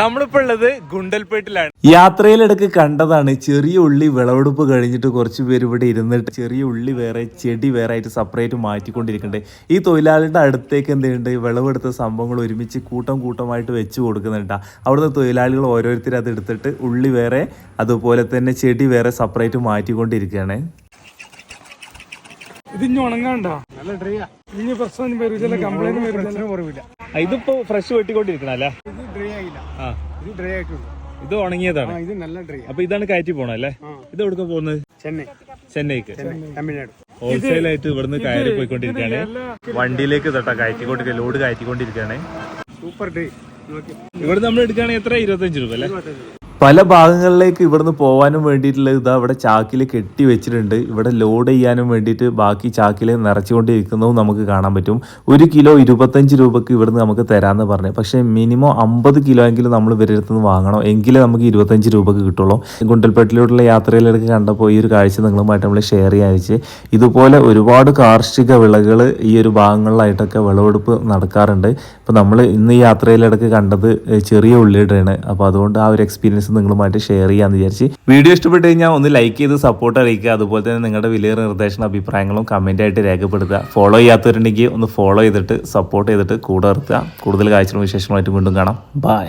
നമ്മളിപ്പോ ഉള്ളത് ഗുണ്ടൽപേട്ടിലാണ്. യാത്രയിലിടക്ക് കണ്ടതാണ് ചെറിയ ഉള്ളി വിളവെടുപ്പ് കഴിഞ്ഞിട്ട് കുറച്ച് പേര് ഇവിടെ ഇരുന്നിട്ട് ചെറിയ ഉള്ളി വേറെ ചെടി വേറെ ആയിട്ട് സെപ്പറേറ്റ് മാറ്റിക്കൊണ്ടിരിക്കണ്ടേ ഈ തൊഴിലാളിയുടെ അടുത്തേക്ക് എന്തുണ്ട് വിളവെടുത്ത സംഭവങ്ങൾ ഒരുമിച്ച് കൂട്ടം കൂട്ടമായിട്ട് വെച്ച് കൊടുക്കുന്നുണ്ട് അവിടുത്തെ തൊഴിലാളികൾ ഓരോരുത്തർ അത് എടുത്തിട്ട് ഉള്ളി വേറെ അതുപോലെ തന്നെ ചെടി വേറെ സെപ്പറേറ്റ് മാറ്റിക്കൊണ്ടിരിക്കുകയാണ്. ഇത് ഇനി ഉണങ്ങാണ്ട? നല്ല ഡ്രൈ ഇനി പ്രശ്നം വരില്ല കംപ്ലൈന്റ് വരില്ല കുറവില്ല. ഇതിപ്പോ ഫ്രഷ് വെട്ടിക്കൊണ്ടിരിക്കണ അല്ലേ ഇത് ഡ്രൈ ആയില്ല ആ ഇത് ഡ്രൈ ആയിട്ടുള്ളൂ ഇത് ഉണങ്ങിയതാണ്. ആ ഇത് നല്ല ഡ്രൈ അപ്പൊ ഇതാണ് കയറ്റി പോണോ അല്ലേ? ഇത് എവിടെ പോകുന്നത്? ചെന്നൈ. ചെന്നൈക്ക്. തമിഴ്നാട്. ഹോൾസെയിൽ ആയിട്ട് ഇവിടുന്ന് കയറി പോയിക്കൊണ്ടിരിക്കുകയാണ്. വണ്ടിയിലേക്ക് തൊട്ടാ കയറ്റിക്കൊണ്ടിരിക്കുക ലോഡ് കയറ്റിക്കൊണ്ടിരിക്കുകയാണ്. സൂപ്പർ ഡ്രൈ നോക്കി. ഇവിടെ നമ്മൾ എടുക്കുകയാണെങ്കിൽ എത്ര? ഇരുപത്തഞ്ച് രൂപ അല്ലേ? പല ഭാഗങ്ങളിലേക്ക് ഇവിടുന്ന് പോകാനും വേണ്ടിയിട്ടുള്ള ഇത് ഇവിടെ ചാക്കിൽ കെട്ടി വെച്ചിട്ടുണ്ട്. ഇവിടെ ലോഡ് ചെയ്യാനും വേണ്ടിയിട്ട് ബാക്കി ചാക്കിൽ നിറച്ചുകൊണ്ടിരിക്കുന്നതും നമുക്ക് കാണാൻ പറ്റും. ഒരു കിലോ ഇരുപത്തഞ്ച് രൂപക്ക് ഇവിടുന്ന് നമുക്ക് തരാമെന്ന് പറഞ്ഞു. പക്ഷേ മിനിമം അമ്പത് കിലോ എങ്കിലും നമ്മൾ ഇവരുടെ നിന്ന് വാങ്ങണം. എങ്കിലേ നമുക്ക് ഇരുപത്തഞ്ച് രൂപക്ക് കിട്ടുള്ളൂ. ഗുണ്ടൽപേട്ടിലോട്ടുള്ള യാത്രയിലേക്ക് കണ്ടപ്പോൾ ഈ ഒരു കാഴ്ച നിങ്ങളുമായിട്ട് നമ്മൾ ഷെയർ ചെയ്യാതിച്ച് ഇതുപോലെ ഒരുപാട് കാർഷിക വിളകൾ ഈ ഒരു ഭാഗങ്ങളിലായിട്ടൊക്കെ വിളവെടുപ്പ് നടക്കാറുണ്ട്. ഇപ്പോൾ നമ്മൾ ഇന്ന് ഈ യാത്രയിലിടക്ക് കണ്ടത് ചെറിയ ഉള്ളിയുടെയാണ് അപ്പോൾ അതുകൊണ്ട് ആ ഒരു എക്സ്പീരിയൻസ് നിങ്ങളുമായിട്ട് ഷെയർ ചെയ്യാമെന്ന് വിചാരിച്ച്. വീഡിയോ ഇഷ്ടപ്പെട്ട് കഴിഞ്ഞാൽ ഒന്ന് ലൈക്ക് ചെയ്ത് സപ്പോർട്ട് അറിയിക്കുക. അതുപോലെ തന്നെ നിങ്ങളുടെ വലിയ നിർദ്ദേശങ്ങളും അഭിപ്രായങ്ങളും കമന്റ് ആയിട്ട് രേഖപ്പെടുത്തുക. ഫോളോ ചെയ്യാത്തവരുണ്ടെങ്കിൽ ഒന്ന് ഫോളോ ചെയ്തിട്ട് സപ്പോർട്ട് ചെയ്തിട്ട് കൂടെ നിർത്തുക. കൂടുതൽ കാഴ്ചകളും വിശേഷങ്ങളായിട്ട് വീണ്ടും കാണാം. ബൈ